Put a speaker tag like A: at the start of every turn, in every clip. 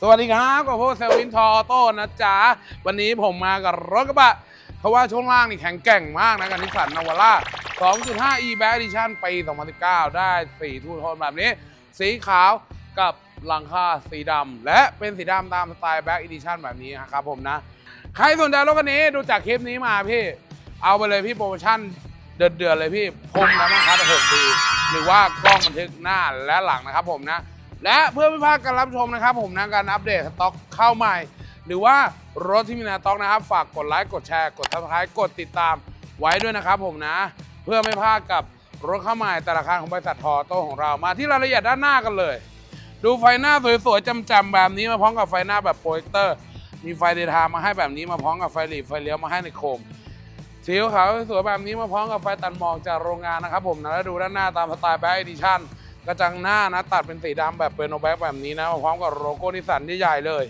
A: สวัสดีครับกับพวกเซลวินทอโต้นะจ๊ะ วันนี้ผมมากับรถกระบะ เพราะว่าช่วงล่างนี่แข็งแกร่งมากนะกับนิสสันนาวาร่า 2.5 e b a c Edition ปี 2019 ได้ 4 ทูโทนแบบนี้ สีขาวกับหลังคาสีดำ และเป็นสีดำตามสไตล์ Back Edition แบบนี้นะครับผมนะ ใครสนใจรถคันนี้ดูจากคลิปนี้มาพี่ เอาไปเลยพี่โปรโมชั่นเดือดๆเลยพี่พรมน้ำมันคัด6ปีหรือว่ากล้องบันทึกหน้าและหลังนะครับผมนะ และเพื่อไม่พลาดการรับชมนะครับ ผมนะการอัปเดตสต็อกเข้าใหม่ หรือว่ารถที่มีนาต็อกนะครับ ฝากกดไลค์กดแชร์กดทับสไครต์กดติดตามไว้ด้วยนะครับ ผมนะ เพื่อไม่พลาดกับรถเข้าใหม่แต่ละคันของบริษัททอโต้ของเรามาที่รายละเอียดด้านหน้ากันเลย ดูไฟหน้าสวยๆจำๆแบบนี้มาพร้อมกับไฟหน้าแบบโปรเจคเตอร์ มีไฟเดทม์มาให้แบบนี้มาพร้อมกับไฟหลีไฟเลี้ยวมาให้ในโคมสีขาวสวยๆแบบนี้มาพร้อมกับไฟตัดหมอกจากโรงงานนะครับผมนะแล้วดูด้านหน้าตามสไตล์แบ็คดิชั่น กระจังหน้านะตัดเป็นสีดำแบบเป็นโนแบ็คแบบนี้นะพร้อมกับโลโก้นิสสันที่ใหญ่เลย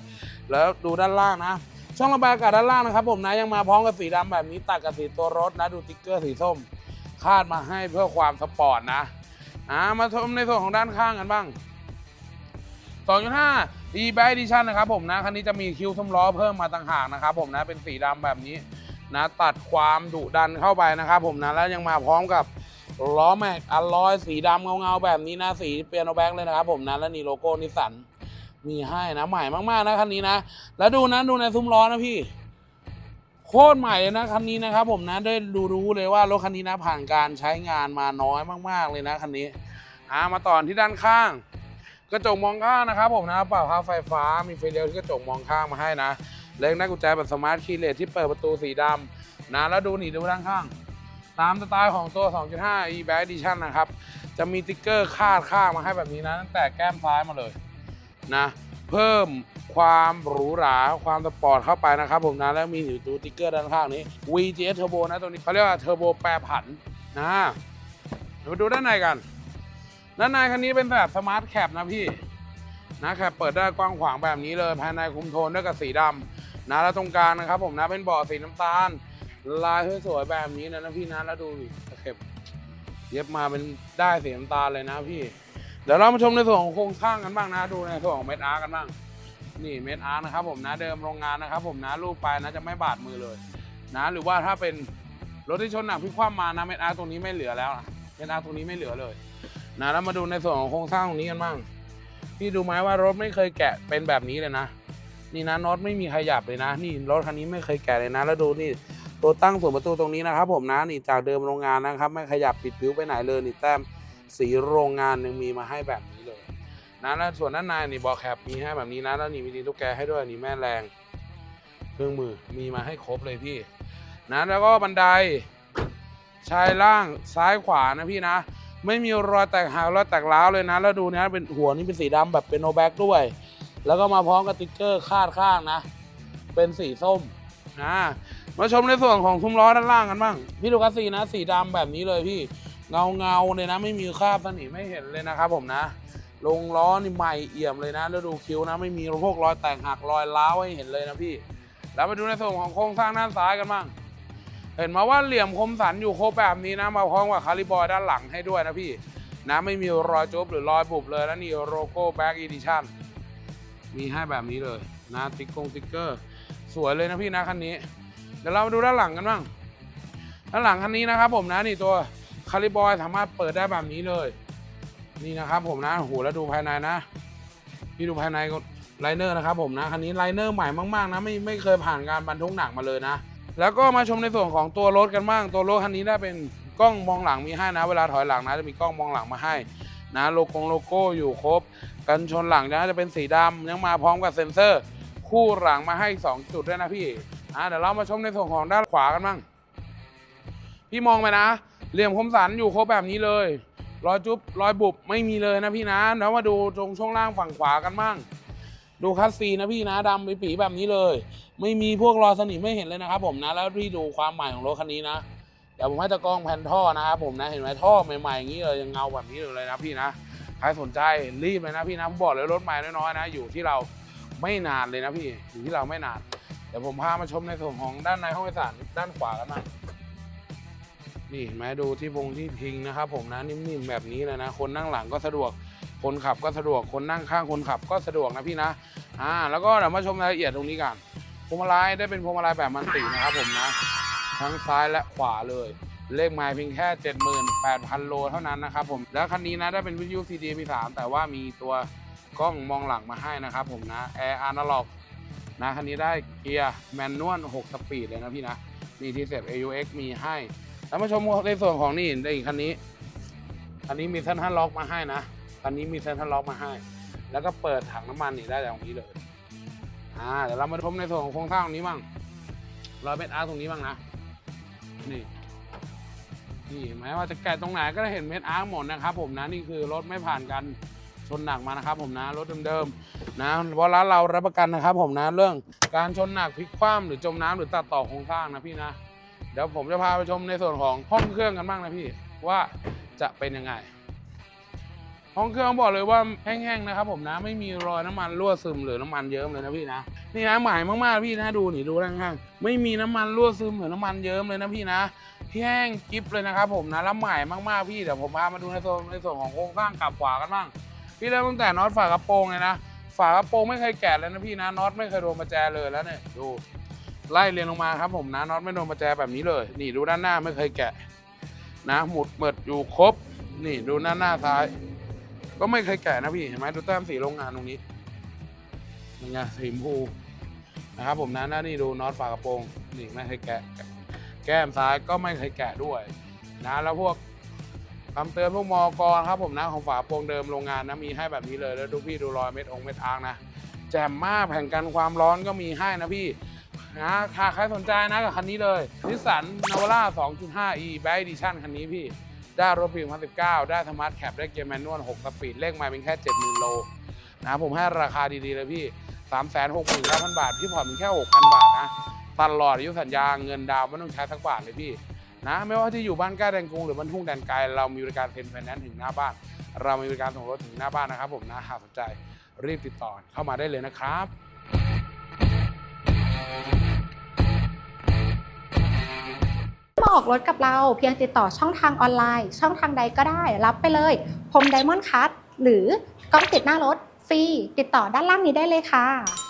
A: แล้วดูด้านล่างนะ ช่องระบายอากาศด้านล่างนะครับ ผมนะยังมาพร้อมกับสีดำแบบนี้ตัดกับสีตัวรถนะดูติ๊กเกอร์สีส้มคาดมาให้เพื่อความสปอร์ตนะอ่ามาชมในส่วนของด้านข้างกันบ้าง 2.5 e b a c Edition นะครับผมนะคันนี้จะมีคิ้วซุ้มล้อเพิ่มมาต่างหากนะครับผมนะเป็นสีดำแบบนี้นะตัดความดุดันเข้าไปนะครับผมนะแล้วยังมาพร้อมกับ ล้อแม็กอลลอยสีดำเงาๆแบบนี้นะสีเปียโนแบ็กเลยนะครับผมนะแล้วนี่โลโก้นิสสันมีให้นะใหม่มากๆนะคันนี้นะ แล้วดูนะดูในซุ้มล้อนะพี่ โคตรใหม่เลยนะคันนี้นะครับผมนะได้ดูรู้เลยว่ารถคันนี้นะผ่านการใช้งานมาน้อยมาก ๆเลยนะคันนี้อ่ามาต่อที่ด้านข้าง กระจกมองข้างนะครับผมนะเป่าผ้าไฟฟ้ามีไฟเลี้ยวที่กระจกมองข้างมาให้นะเล็กนักกุญแจแบบสมาร์ทคีย์เลสที่เปิดประตูสีดำนะแล้วดูนี่ดูด้านข้าง ตามสไตล์ของตัว 2.5 e b a c Edition นะครับ จะมีติ๊กเกอร์คาดข้างมาให้แบบนี้นะตั้งแต่แก้มซ้ายมาเลยนะเพิ่มความหรูหราความสปอร์ตเข้าไปนะครับผมนะแล้วมีอยู่ตัวติ๊กเกอร์ด้านข้างนี้ VGS Turbo นะตัวนี้เขาเรียกว่าเทอร์โบแปรผันนะเดี๋ยวมาดูด้านในกัน ด้านในคันนี้เป็นแบบสมาร์ทแคปนะพี่นะแคปเปิดได้กว้างขวางแบบนี้เลยภายในคุมโทนด้วยกับสีดำนะแล้วตรงกลางนะครับผมนะเป็นเบาะสีน้ำตาล ลายสวยๆแบบนี้นะนะพี่นะแล้วดูดิตะเข็บเย็บมาเป็นได้สีน้ำตาลเลยนะพี่ เดี๋ยวเรามาชมในส่วนของโครงสร้างกันบ้างนะดูในส่วนของเม็ดอาร์กันบ้าง นี่เม็ดอาร์นะครับผมนะเดิมโรงงานนะครับ ผมนะรูปไปนะจะไม่บาดมือเลย นะ หรือว่าถ้าเป็นรถที่ชนหนักพลิกคว่ำมานะเม็ดอาร์ตรงนี้ไม่เหลือแล้วนะเม็ดอาร์ตรงนี้ไม่เหลือเลย นะแล้วมาดูในส่วนของโครงสร้างตรงนี้กันบ้างพี่ดูไหมว่ารถไม่เคยแกะเป็นแบบนี้เลยนะ นี่นะน็อตไม่มีขยับเลยนะ นี่รถคันนี้ไม่เคยแกะเลยนะ แล้วดูนี่ ตัวตั้งส่วนประตูตรงนี้นะครับ ผมนะนี่จากเดิมโรงงานนะครับ ไม่ขยับปิดผิวไปไหนเลยนี่แต้มสีโรงงานยังมีมาให้แบบนี้เลยนะแล้วส่วนด้านในนี่บอแคปมีให้แบบนี้นะแล้วนี่มีดีตุ๊กแกให้ด้วยนี่แม่แรง เครื่องมือมีมาให้ครบเลยพี่ นะแล้วก็บันไดชายล่างซ้ายขวานะพี่นะ ไม่มีรอยแตกหักรอยแตกร้าวเลยนะ แล้วดูนะเป็นหัวนี่เป็นสีดำแบบเป็นโนแบ็กด้วย แล้วก็มาพร้อมกับติ๊กเกอร์คาดข้างนะ เป็นสีส้มนะ มาชมในส่วนของซุ้มล้อด้านล่างกันบ้างพี่ดูคัสีนะ สีดำแบบนี้เลยพี่เงาเงาเลยนะ ไม่มีคราบสนิมไม่เห็นเลยนะครับผมนะ ลงล้อนี่ใหม่เอี่ยมเลยนะแล้วดูคิ้วนะ ไม่มีพวกรอยแตกหักรอยร้าวให้เห็นเลยนะพี่ แล้วมาดูในส่วนของโครงสร้างด้านซ้ายกันบ้างเห็นมาว่าเหลี่ยมคมสันอยู่ครบแบบนี้นะมาพร้อมกับคาลิบอยด้านหลังให้ด้วยนะพี่นะไม่มีรอยจุบหรือรอยบุบเลยแล้วนี่โลโก้แบ็กอีดิชั่นมีให้แบบนี้เลยนะติ๊กกงติ๊กเกอร์ สวยเลยนะพี่นะคันนี้ ดี๋ยวเรามาดูด้านหลังกันบ้าง ด้านหลังคันนี้นะครับ ผมนะนี่ตัวคาลิบอยสามารถเปิดได้แบบนี้เลย นี่นะครับ ผมนะโอ้โหแล้วดูภายในนะพี่ดูภายในไลเนอร์นะครับผมนะคันนี้ไลเนอร์ใหม่มากๆนะไม่ไม่เคยผ่านการบรรทุกหนักมาเลยนะ แล้วก็มาชมในส่วนของตัวรถกันบ้าง ตัวรถคันนี้ได้เป็นกล้องมองหลังมีให้นะ เวลาถอยหลังนะจะมีกล้องมองหลังมาให้นะโลโก้โลโก้อยู่ครบ กันชนหลังนะจะเป็นสีดำยังมาพร้อมกับเซ็นเซอร์ คู่หลังมาให้ 2 จุดด้วยนะพี่ อะเดี๋ยวเรามาชมในส่วนของด้านขวากันบ้าง พี่มองไปนะ เหลี่ยมคมสันอยู่ครบแบบนี้เลย รอยจุ๊บรอยบุบไม่มีเลยนะพี่นะแล้วมาดูตรงช่วงล่างฝั่งขวากันบ้าง ดูคัสซีนะพี่นะดำไปปีแบบนี้เลย ไม่มีพวกรอยสนิมไม่เห็นเลยนะครับผมนะ แล้วพี่ดูความใหม่ของรถคันนี้นะเดี๋ยวผมให้ตะกล้องแผ่นท่อนะครับผมนะเห็นไหมท่อใหม่ๆอย่างนี้เลยยังเงาแบบนี้เลยนะพี่นะใครสนใจรีบเลยนะพี่นะผมบอกเลยรถใหม่น้อยๆนะ อยู่ที่เราไม่นานเลยนะพี่อยู่ที่เราไม่นาน ดี๋ยวผมพามาชมในส่วนของด้านในห้องโดยสารด้านขวากันบ้างนี่เห็นไหมดูที่พงที่พิงนะครับ ผมนะนิ่มๆแบบนี้เลยนะ คนนั่งหลังก็สะดวก คนขับก็สะดวก คนนั่งข้างคนขับก็สะดวกนะพี่นะ อ่า แล้วก็เดี๋ยวมาชมรายละเอียดตรงนี้กันพวงมาลัยได้เป็นพวงมาลัยแบบมันตินะครับผมนะ ทั้งซ้ายและขวาเลย เลขไมล์เพียงแค่ 78,000 โลเท่านั้นนะครับผม แล้วคันนี้นะได้เป็นวิทยุ CD MP3 แต่ว่ามีตัวกล้องมองหลังมาให้นะครับผมนะ แอร์อนาล็อก นะคันนี้ได้เกียร์แมนนวล6สปีดเลยนะพี่นะนี่ที่เสียบ AUX มีให้แล้วมาชมในส่วนของนี่ในอีกคันนี้คันนี้มีเส้นทันล็อกมาให้นะคันนี้มีเส้นทันล็อกมาให้ แล้วก็เปิดถังน้ำมันนี่ได้จากตรงนี้เลยอ่าเดี๋ยวเรามาชมในส่วนของโครงสร้างตรงนี้บ้างรอยเม็ดอาร์ตรงนี้บ้างนะนี่นี่ห็นไหมว่าจะแกะตรงไหนก็ได้เห็นเม็ดอาร์หมดนะครับผมนะนี่คือรถไม่ผ่านการ ชนหนักมานะครับผมนะรถเดิมๆนะเพราะร้านเรารับประกันนะครับ ผมนะเรื่องการชนหนักพลิกคว่ำหรือจมน้ำหรือตัดต่อโครงสร้างนะพี่นะเดี๋ยวผมจะพาไปชมในส่วนของห้องเครื่องกันบ้างนะพี่ว่าจะเป็นยังไง ห้องเครื่องบอกเลยว่าแห้งๆนะครับ ผมนะไม่มีรอยน้ำมันรั่วซึมหรือน้ำมันเยิ้มเลยนะพี่นะนี่นะหมายมากๆพี่นะดูนี่ดูด้านข้างไม่มีน้ำมันรั่วซึมหรือน้ำมันเยิ้มเลยนะพี่นะแห้งกิ๊บเลยนะครับผมนะแล้วใหม่มากๆพี่เดี๋ยวผมพามาดูในส่วนในส่วนของโครงสร้างกลับขวากันบ้าง พี่เริ่มตั้งแต่น็อตฝากระโปรงเลยนะ ฝากระโปรงไม่เคยแกะเลยนะพี่นะน็อตไม่เคยโดนประแจเลยแล้วเนี่ยดูไล่เรียงลงมาครับผมนะน็อตไม่โดนประแจแบบนี้เลย นี่ดูด้านหน้าไม่เคยแกะ นะหมุดเมิดอยู่ครบ นี่ดูหน้านหน้าซ้าย ก็ไม่เคยแกะนะพี่เห็นไหมดูแต้มสีโรงงานตรงนี้เป็นไงสีชมพูนะครับผมนะหน้านี่ดูน็อตฝากระโปรงนี่ไม่เคยแกะ แก้มซ้ายก็ไม่เคยแกะด้วย นะแล้วพวก คำเตือนพวกมอกรครับผมนะของฝาโปรงเดิมโรงงานนะมีให้แบบนี้เลยแล้วดูพี่ดูรอยเม็ดองเม็ดอาร์กนะแจ่มมากแผ่นกันความร้อนก็มีให้นะพี่นะหาใครสนใจนะกับคันนี้เลยนิสสันนาวาร่า 2.5e b a c k Edition คันนี้พี่ได้รถปี 2019 ได้สมาร์ทแคปได้เกียร์แมนนวล 6 สปีดเลขไมาเป็นแค่ 70,000 โลนะผมให้ราคาดีๆเลยพี่ 369,000 บาท พี่ผ่อนเป็นแค่ 6,000 บาทนะตลอดอายุสัญญาเงินดาวไม่ต้องใช้สักบาทเลยพี่ นะไม่ว่าที่อยู่บ้านใกล้แดนกรุงหรือบ้านทุ่งแดนไกลเรามีบริการเซ็นไฟแนนซ์ถึงหน้าบ้าน เรามีบริการส่งรถถึงหน้าบ้านนะครับ ผมนะหากสนใจรีบติดต่อเข้ามาได้เลยนะครับ
B: มาออกรถกับเราเพียงติดต่อช่องทางออนไลน์ ช่องทางใดก็ได้ รับไปเลยพรมไดมอนด์คัทหรือกล้องติดหน้ารถฟรีติดต่อด้านล่างนี้ได้เลยค่ะ